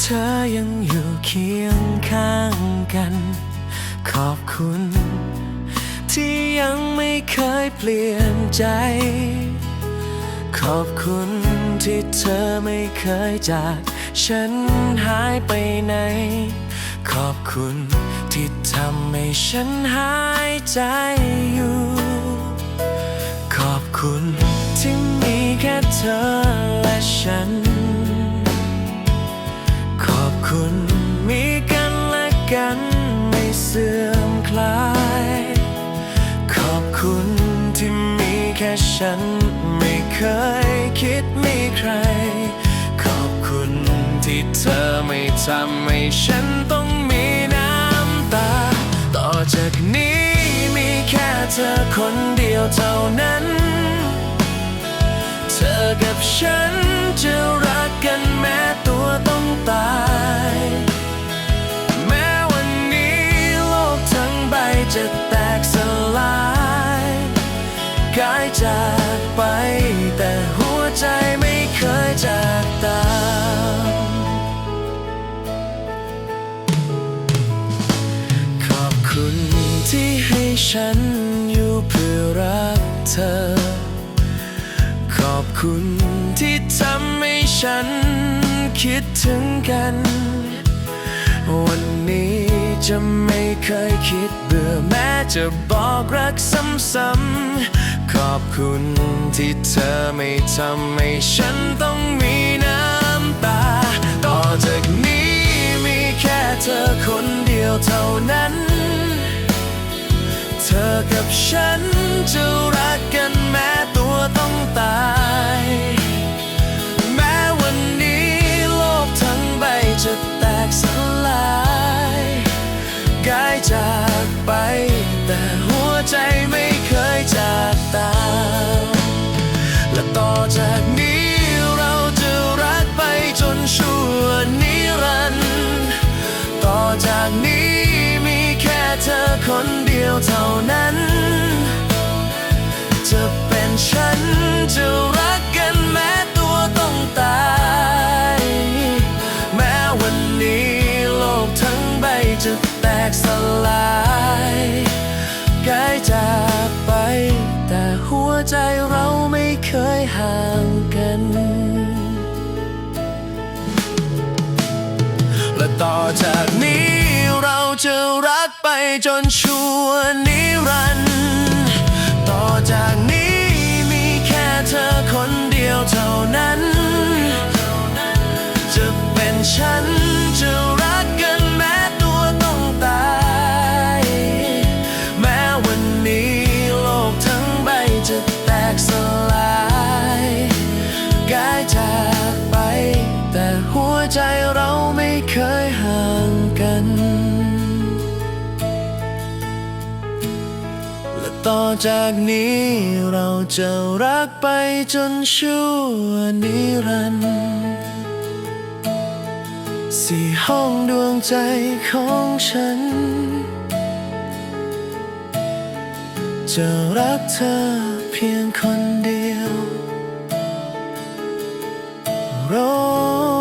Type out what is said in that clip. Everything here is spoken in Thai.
เธอยังอยู่เคียงข้างกัน ขอบคุณ ที่ยังไม่เคยเปลี่ยนใจ ขอบคุณที่เธอไม่เคยจาก ฉันหายไปไหน ขอบคุณที่ทำให้ฉันหายใจอยู่ ขอบคุณที่มีแค่เธอและฉัน สื่อมคลาย ขอบคุณที่มีแค่ฉัน ไม่เคยคิดมีใคร ขอบคุณที่เธอไม่ทำให้ฉันต้องมีน้ำตา ต่อจากนี้มีแค่เธอคนเดียวเท่านั้น เธอกับฉัน จะแตกสลายกายจากไป แต่หัวใจไม่เคยจากตามขอบคุณที่ให้ฉันอยู่เพื่อรักเธอ ขอบคุณที่ทำให้ฉันคิดถึงกัน วันนี้ จะไม่เคยคิดเบื่อแม้จะบอกรักซ้ำๆ ขอบคุณที่เธอไม่ทำให้ฉันต้องมีน้ำตา ต่อจากนี้มีแค่เธอคนเดียวเท่านั้น เธอกับฉันจะ จากไป แต่หัวใจไม่เคยจากตามและต่อจากนี้เราจะรักไปจนชั่วนิรันดร์ต่อจากนี้มีแค่เธอคนเดียวเท่านั้น จะเป็นฉันจะ กสลายกายจากไป แต่หัวใจเราไม่เคยห่างกัน และต่อจากนี้เราจะรักไปจนชั่วนิ และต่อจากนี้เราจะรักไปจนชั่วนิรันดร์สี่ห้องดวงใจของฉัน จะรักเธอเพียงคนเดียวรอ